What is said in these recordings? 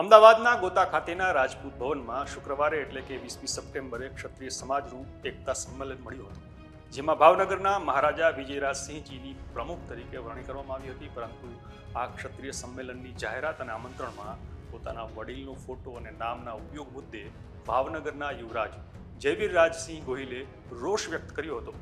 અમદાવાદના ગોતા ખાતેના રાજપૂત ભવનમાં શુક્રવારે એટલે કે વીસમી સપ્ટેમ્બરે ક્ષત્રિય સમાજનું એકતા સંમેલન મળ્યું હતું, જેમાં ભાવનગરના મહારાજા વિજયરાજસિંહજીની પ્રમુખ તરીકે વરણી કરવામાં આવી હતી, પરંતુ આ ક્ષત્રિય સંમેલનની જાહેરાત અને આમંત્રણમાં પોતાના વડીલનો ફોટો અને નામના ઉપયોગ મુદ્દે ભાવનગરના યુવરાજ જયવીર રાજસિંહ ગોહિલે રોષ વ્યક્ત કર્યો હતો.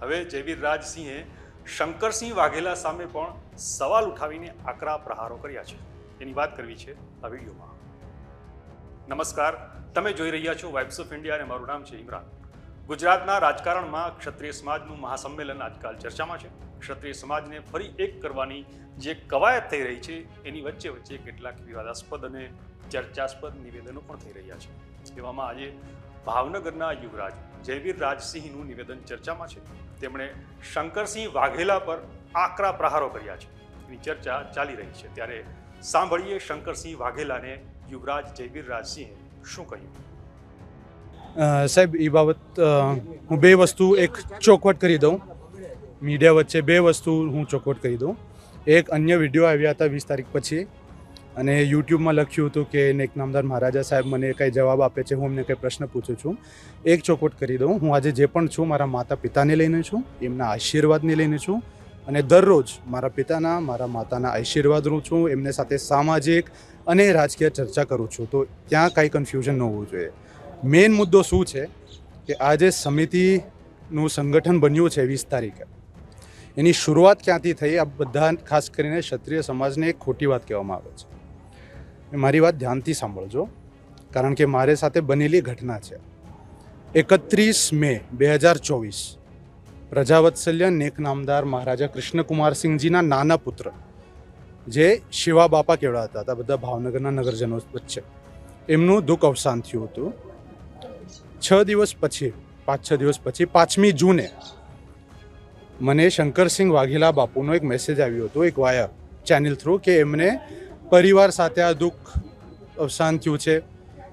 હવે જયવીર રાજસિંહે શંકરસિંહ વાઘેલા સામે પણ સવાલ ઉઠાવીને આકરા પ્રહારો કર્યા છે. એની વાત કરવી છે આ વિડીયોમાં. નમસ્કાર, તમે જોઈ રહ્યા છો વાઇબ્સ ઓફ ઇન્ડિયા અને મારું નામ છે ઇમરાન. ગુજરાતના રાજકારણમાં ક્ષત્રિય સમાજનું મહાસંમેલન આજકાલ ચર્ચામાં છે. ક્ષત્રિય સમાજને ફરી એક કરવાની જે કવાયત થઈ રહી છે, એની વચ્ચે વચ્ચે કેટલાક વિવાદાસ્પદ અને ચર્ચાસ્પદ નિવેદનો પણ થઈ રહ્યા છે. એવામાં આજે ભાવનગરના યુવરાજ જયવીર રાજસિંહનું નિવેદન ચર્ચામાં છે. તેમણે શંકરસિંહ વાઘેલા પર આકરા પ્રહારો કર્યા છે. એની ચર્ચા ચાલી રહી છે. ત્યારે સાંભળીએ શંકરસિંહ વાઘેલાને યુવરાજ જયવીર રાજસિંહે શું કહ્યું? સાહેબ, એ બાબત હું બે વસ્તુ એક ચોખવટ કરી દઉં. મીડિયા વચ્ચે બે વસ્તુ હું ચોખવટ કરી દઉં. એક અન્ય વીડિયો આવ્યા હતા વીસ તારીખ પછી અને યુટ્યુબમાં લખ્યું હતું કે નેક નામદાર મહારાજા સાહેબ મને કંઈ જવાબ આપે છે, હું એમને કંઈ પ્રશ્ન પૂછું છું. એક ચોખવટ કરી દઉં. હું આજે જે પણ છું, મારા માતા પિતાને લઈને છું, એમના આશીર્વાદને લઈને છું. અને દરરોજ મારા પિતાના, મારા માતાના આશીર્વાદ લઉં છું, એમને સાથે સામાજિક અને રાજકીય ચર્ચા કરું છું. તો ત્યાં કાંઈ કન્ફ્યુઝન ન હોવું જોઈએ. મેઇન મુદ્દો શું છે કે આજે સમિતિનું સંગઠન બન્યું છે વીસ તારીખે. એની શરૂઆત ક્યાંથી થઈ આ બધા ખાસ કરીને ક્ષત્રિય સમાજને એક ખોટી વાત કહેવામાં આવે છે. મારી વાત ધ્યાનથી સાંભળજો, કારણ કે મારે સાથે બનેલી ઘટના છે. એકત્રીસ મે બે હજાર ચોવીસ પ્રજાવત્સલ્ય નેક નામદાર મહારાજા કૃષ્ણકુમારસિંહજીના નાના પુત્ર, જે શિવા બાપા કેવડાતા હતા, બધા ભાવનગરના નગરજનો વચ્ચે. એમનું દુઃખ અવસાન થયું હતું. છ દિવસ પછી, પાંચ છ દિવસ પછી, પાંચમી જૂને, મને શંકરસિંહ વાઘેલા બાપુનો એક મેસેજ આવ્યો હતો, એક વાયા ચેનલ થ્રુ કે એમને પરિવાર સાથે આ દુઃખ અવસાન થયું છે.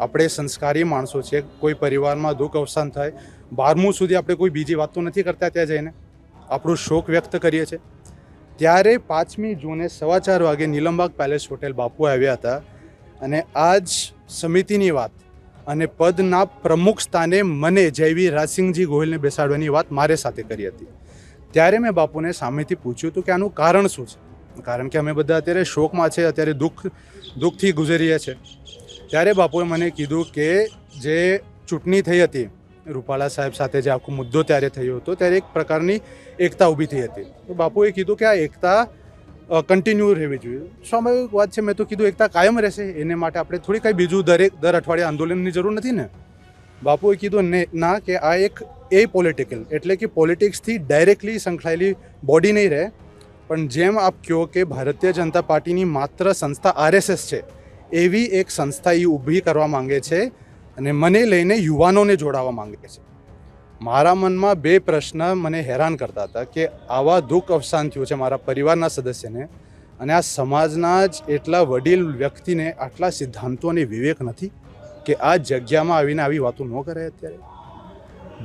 આપણે સંસ્કારી માણસો છે કોઈ પરિવારમાં દુઃખ અવસાન થાય, બારમું સુધી આપણે કોઈ બીજી વાત તો નથી કરતા ત્યાં જઈને. આપણો શોક વ્યક્ત કરીએ છીએ. ત્યારે પાંચમી જૂને સવા ચાર વાગે નીલમબાગ પેલેસ હોટેલ બાપુ આવ્યા હતા અને આજ સમિતિની વાત અને પદના પ્રમુખ સ્થાને મને જયવી રાજસિંહજી ગોહિલને બેસાડવાની વાત મારે સાથે કરી હતી. ત્યારે મેં બાપુને સામેથી પૂછ્યું હતું કે આનું કારણ શું છે? કારણ કે અમે બધા અત્યારે શોકમાં છે, અત્યારે દુઃખ, દુઃખથી ગુજરીએ છીએ. ત્યારે બાપુએ મને કીધું કે જે ચૂંટણી થઈ હતી, રૂપાલા સાહેબ સાથે જે આખો મુદ્દો ત્યારે થયો હતો, ત્યારે એક પ્રકારની એકતા ઊભી થઈ હતી. તો બાપુએ કીધું કે આ એકતા કન્ટિન્યુ રહેવી જોઈએ. સ્વાભાવિક વાત છે, મેં તો કીધું એકતા કાયમ રહેશે. એને માટે આપણે થોડી કાંઈ બીજું દરેક દર અઠવાડિયે આંદોલનની જરૂર નથી ને. બાપુએ કીધું ને, ના, કે આ એક એ પોલિટિકલ એટલે કે પોલિટિક્સથી ડાયરેક્ટલી સંકળાયેલી બોડી નહીં રહે. પણ જેમ આપ કહો કે ભારતીય જનતા પાર્ટીની માત્ર સંસ્થા આરએસએસ છે એવી એક સંસ્થા એ ઊભી કરવા માંગે છે અને મને લઈને યુવાનોને જોડાવા માંગે છે. મારા મનમાં બે પ્રશ્ન મને હેરાન કરતા હતા કે આવા દુઃખ અવસાન થયું છે મારા પરિવારના સદસ્યને અને આ સમાજના જ એટલા વડીલ વ્યક્તિને આટલા સિદ્ધાંતો અને વિવેક નથી કે આ જગ્યામાં આવીને આવી વાતો ન કરે અત્યારે?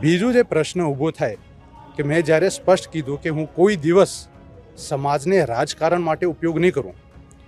બીજું જે પ્રશ્ન ઊભો થાય કે મેં જ્યારે સ્પષ્ટ કીધું કે હું કોઈ દિવસ સમાજને રાજકારણ માટે ઉપયોગ નહીં કરું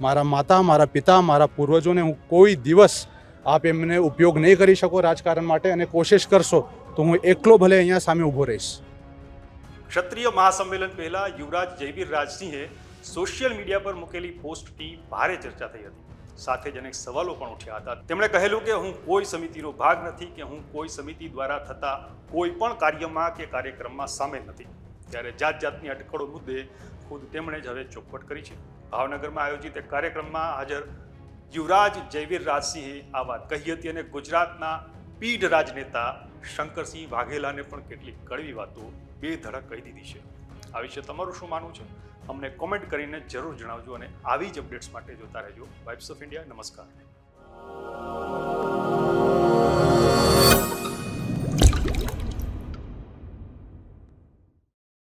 મારા માતા, મારા પિતા, મારા પૂર્વજોને હું કોઈ દિવસ આપ એમને ઉપયોગ નહીં કરી શકો રાજકારણ માટે અને કોશિશ કરશો તો હું એકલો ભલે અહીંયા સામે ઊભો રહીશ. ક્ષત્રિય મહાસંમેલન પહેલા યુવરાજ જયવીર રાજસિંહે સોશિયલ મીડિયા પર મૂકેલી પોસ્ટની ભારે ચર્ચા થઈ હતી. સાથે જ અનેક સવાલો પણ ઉઠ્યા હતા. તેમણે કહેલું કે હું કોઈ સમિતિનો ભાગ નથી, કે હું કોઈ સમિતિ દ્વારા થતા કોઈ પણ કાર્યમાં કે કાર્યક્રમમાં સામેલ નથી. ત્યારે જાત જાતની અટકળો મુદ્દે ખુદ તેમણે જ હવે ચોખવટ કરી છે. ભાવનગરમાં આયોજિત એક કાર્યક્રમમાં હાજર યુવરાજ જયવીર રાજસિંહે આ વાત કહી હતી અને ગુજરાતના પીઢ રાજનેતા શંકરસિંહ વાઘેલાને પણ કેટલીક કડવી વાતો બે ધડક કહી દીધી છે. આ વિશે તમારું શું માનવું છે? અમને કોમેન્ટ કરીને જરૂર જણાવજો અને આવી જ અપડેટ્સ માટે જોતા રહેજો. વાઇબ્સ ઓફ ઇન્ડિયા નમસ્કાર.